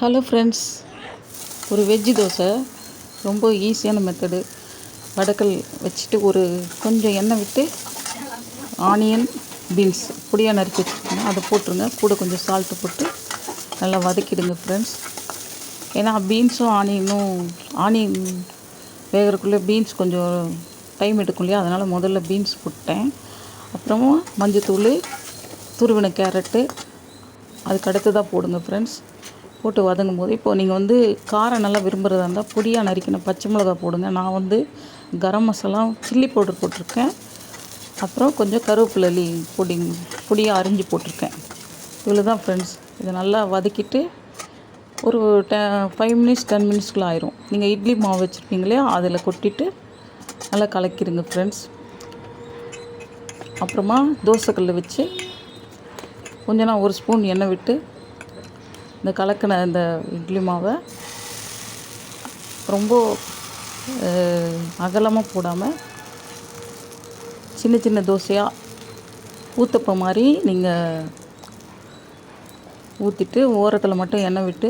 Hello friends ஒரு veg dosa. ரொம்ப ஈஸியான மெத்தடு வடக்கல் வச்சுட்டு ஒரு கொஞ்சம் எண்ணெய் விட்டு ஆனியன் பீன்ஸ் பொடியாக நறுக்கி வச்சுருக்கோங்க அதை போட்டுருங்க. கூட கொஞ்சம் சால்ட்டு போட்டு நல்லா வதக்கிடுங்க ஃப்ரெண்ட்ஸ் ஏன்னா பீன்ஸும் ஆனியனும் ஆனியன் வேகிறதுக்குள்ளே பீன்ஸ் கொஞ்சம் டைம் எடுக்கும் இல்லையா? அதனால் முதல்ல பீன்ஸ் போட்டேன். அப்புறமா மஞ்சத்தூள் துருவின கேரட்டு அதுக்கு அடுத்ததாக போடுங்க ஃப்ரெண்ட்ஸ் போட்டு வதங்கும் போது இப்போது நீங்கள் வந்து காரம் நல்லா விரும்புகிறதா இருந்தால் பொடியாக நறுக்கின பச்சை மிளகா போடுங்க. நான் வந்து கரம் மசாலா சில்லி பவுடர் போட்டிருக்கேன். அப்புறம் கொஞ்சம் கருவேப்பிலி பொடி பொடியாக அரிஞ்சு போட்டிருக்கேன். இவ்வளோ தான் ஃப்ரெண்ட்ஸ் இதை நல்லா வதக்கிட்டு ஒரு டெ ஃபைவ் மினிட்ஸ் டென் மினிட்ஸ்க்குள்ள ஆயிரும். நீங்கள் இட்லி மாவு வச்சுருப்பீங்களே அதில் கொட்டிட்டு நல்லா கலக்கிடுங்க ஃப்ரெண்ட்ஸ் அப்புறமா தோசைக்கல் வச்சு கொஞ்சம் நான் ஒரு ஸ்பூன் எண்ணெய் விட்டு இந்த கலக்கின இந்த இட்லி மாவை ரொம்ப அகலமாக போடாமல் சின்ன சின்ன தோசையாக ஊத்தப்ப மாதிரி நீங்கள் ஊற்றிட்டு ஓரத்தில் மட்டும் எண்ணெய் விட்டு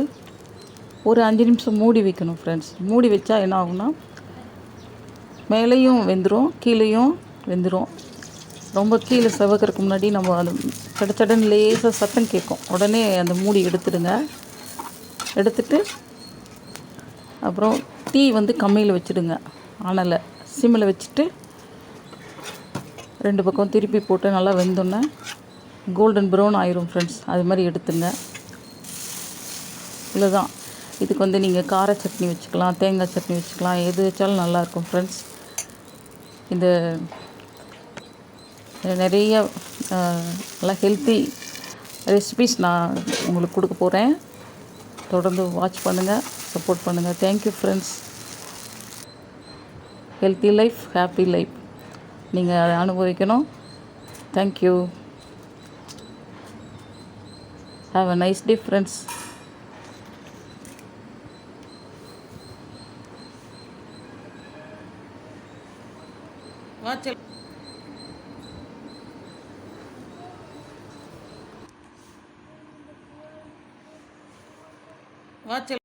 ஒரு அஞ்சு நிமிஷம் மூடி வைக்கணும் ஃப்ரெண்ட்ஸ் மூடி வச்சா என்ன ஆகும்னா மேலேயும் வெந்துடும் கீழேயும் வெந்துடும் ரொம்ப கீழே செவக்கிறதுக்கு முன்னாடி நம்ம அது சட லேசாக சத்தம் கேட்கும். உடனே அந்த மூடி எடுத்துடுங்க. எடுத்துட்டு அப்புறம் டீ வந்து கம்மியில் வச்சுடுங்க. அனலை சிம்மில் வச்சுட்டு ரெண்டு பக்கம் திருப்பி போட்டு நல்லா வெந்தோன்னே கோல்டன் ப்ரௌன் ஆயிரும் ஃப்ரெண்ட்ஸ் அது மாதிரி எடுத்துங்க. இவ்வளோதான் இதுக்கு வந்து நீங்கள் கார சட்னி வச்சுக்கலாம் தேங்காய் சட்னி வச்சுக்கலாம். எது வச்சாலும் நல்லாயிருக்கும் ஃப்ரெண்ட்ஸ் இந்த நிறைய நல்லா ஹெல்த்தி ரெசிபிஸ் நான் உங்களுக்கு கொடுக்க போகிறேன் தொடர்ந்து வாட்ச் பண்ணுங்கள் சப்போர்ட் பண்ணுங்கள் thank you friends healthy life happy life நீங்கள் அதை அனுபவிக்கணும். Thank you have a nice day friends watch watch it